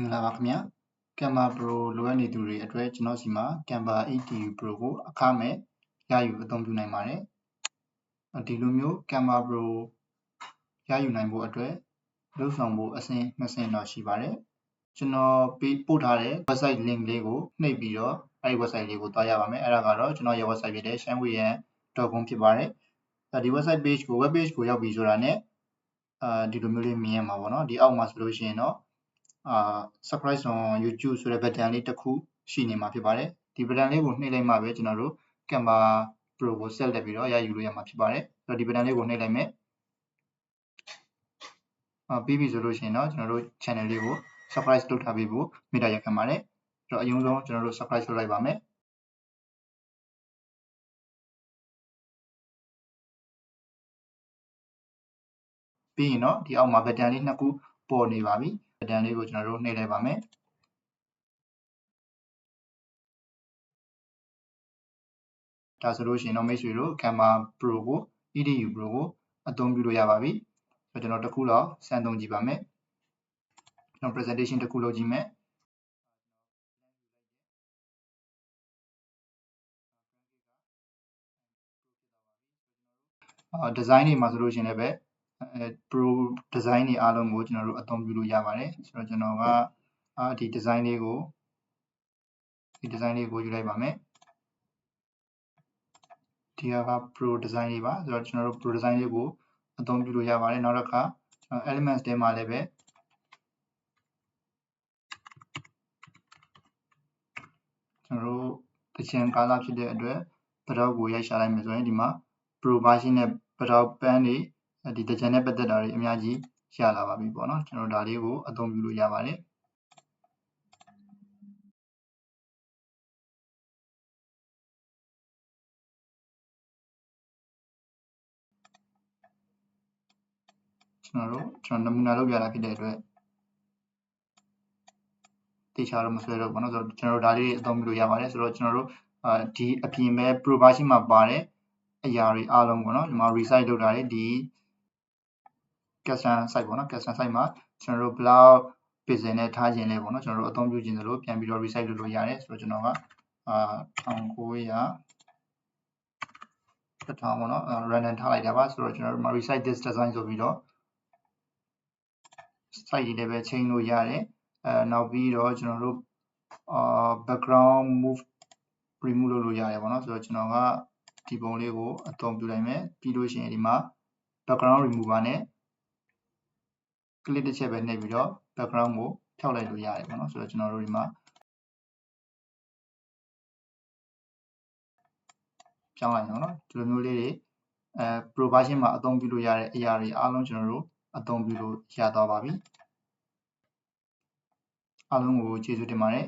မင်္ဂလာပါခင်ဗျာ Canva Pro လိုအပ်နေသူတွေအတွက်ကျွန်တော်စီမှာ Canva ATU Pro ကိုအခမဲ့ရယူအသုံးပြုနိုင်ပါတယ်ဒီလိုမျိုး Canva Pro ရယူနိုင်ဖို့အတွက်လုပ်ဆောင်ဖို့အဆင့်နှစ်ဆင့်တော့ရှိပါတယ်ကျွန်တော်ပေးပို့ထားတဲ့ website link လေးကိုနှိပ်ပြီးတော့အဲဒီ website လေးကိုတွားရပါမယ်အဲ့ဒါကတော့ကျွန်တော်ရဲ့ website ဖြစ်တဲ့ shanwei.com ဖြစ်ပါတယ်ဒီ website page ကို web page ကိုရောက်ပြီဆိုတာနဲ့အာဒီလိုမျိုးလေးမြင်ရမှာပေါ့နော်ဒီအောက်မှာဆိုလို့ရှိရင်တော့ အာ subscribe on YouTube ဆိုတဲ့ button လေးတစ်ခုရှိနေမှာဖြစ်ပါတယ်ဒီ button လေးကိုနှိပ်လိုက်မှပဲကျွန်တော်တို့ Canva Pro ကို set တက်ပြီးတော့ရယူလို့ရမှာဖြစ်ပါတယ်အဲ့တော့ဒီ button လေးကိုနှိပ်လိုက်မယ်အာပြီးပြီဆိုလို့ရှိရင်တော့ကျွန်တော်တို့ channel လေးကို subscribe လုပ်ထားပေးဖို့မေတ္တာရပ်ခံပါတယ်အဲ့တော့အရင်ဆုံးကျွန်တော်တို့ subscribe လုပ်လိုက်ပါမယ်ပြီးရင်တော့ဒီအောက်မှာ button လေးနှစ်ခုပေါ်နေပါပြီ button လေးကိုကျွန်တော်တို့နှိပ်လိုက်ပါမယ်ဒါဆိုလို့ရှိရင်တော့မိတ်ဆွေတို့ Canva Pro ကို EDU Pro ကိုအသုံးပြုလို့ရပါပြီဆိုတော့ကျွန်တော်တစ်ခုတော့စမ်းသုံးကြည့်ပါမယ်ကျွန်တော် presentation တစ်ခုလုပ်ကြည့်မယ်အာဒီဇိုင်းတွေမှာဆိုလို့ရှိရင်လည်းပဲအဲ pro design တွေအားလုံးကိုကျွန်တော်တို့အသုံးပြုလို့ရပါတယ်ဆိုတော့ကျွန်တော်ကအာဒီ design လေးကိုဒီ design လေးကိုယူလိုက်ပါမယ်ဒီဟာက pro design လေးပါဆိုတော့ကျွန်တော်တို့ pro design လေးကိုအသုံးပြုလို့ရပါတယ်နောက်တစ်ခါ elements ထဲမှာလည်းပဲကျွန်တော်တို့တချင်ကာလဖြစ်တဲ့အတွက်ပတောက်ကိုရိုက်ရှာလိုက်မယ်ဆိုရင်ဒီမှာ pro version နဲ့ပတောက်ပန်းတွေ ဒီတချင်နဲ့ပတ်သက်တာတွေအများကြီးရလာပါပြီပေါ့နော်ကျွန်တော်ဒါလေးကိုအသုံးပြုလို့ရပါတယ်ကျွန်တော်တို့ကျွန်တော်နမူနာလုပ်ပြတာဖြစ်တဲ့အတွက်တေချာတော့မဆွဲတော့ဘူးเนาะဆိုတော့ကျွန်တော်တို့ဒါလေးအသုံးပြုလို့ရပါတယ်ဆိုတော့ကျွန်တော်တို့အာဒီအပြင်မဲ့ pro version မှာပါတဲ့အရာတွေအားလုံးပေါ့เนาะဒီမှာ resize လုပ်တာတွေဒီ custom site ပေါ့နော် custom site မှာကျွန်တော်တို့ block ပြင်ဆင်နဲ့ထားခြင်းလဲပေါ့နော်ကျွန်တော်တို့အသုံးပြုခြင်းသလိုပြန်ပြီးတော့ resize လုပ်လို့ရတယ်ဆိုတော့ကျွန်တော်ကအာ1900တစ်ထောင်ပေါ့နော် random ထားလိုက်တာပါဆိုတော့ကျွန်တော်တို့ resize this design ဆိုပြီးတော့ site တွေလည်းပဲချိန်လို့ရတယ်အဲနောက်ပြီးတော့ကျွန်တော်တို့အာ background move remove လုပ်လို့ရတယ်ပေါ့နော်ဆိုတော့ကျွန်တော်ကဒီပုံလေးကိုအသုံးပြုလိုက်မယ်ပြီးလို့ရှိရင်ဒီမှာ background remover နဲ့ click တစ်ချက်ပဲနှိပ်ပြီးတော့ background ကိုဖြောက်လိုက်လို့ရတယ်ပေါ့နော်ဆိုတော့ကျွန်တော်တို့ဒီမှာပြောင်းလိုက်တော့เนาะဒီလိုမျိုးလေးတွေအဲ pro version မှာအသုံးပြုလို့ရတဲ့အရာတွေအားလုံးကျွန်တော်တို့အသုံးပြုလို့ရသွားပါပြီအားလုံးကိုကျေးဇူးတင်ပါတယ်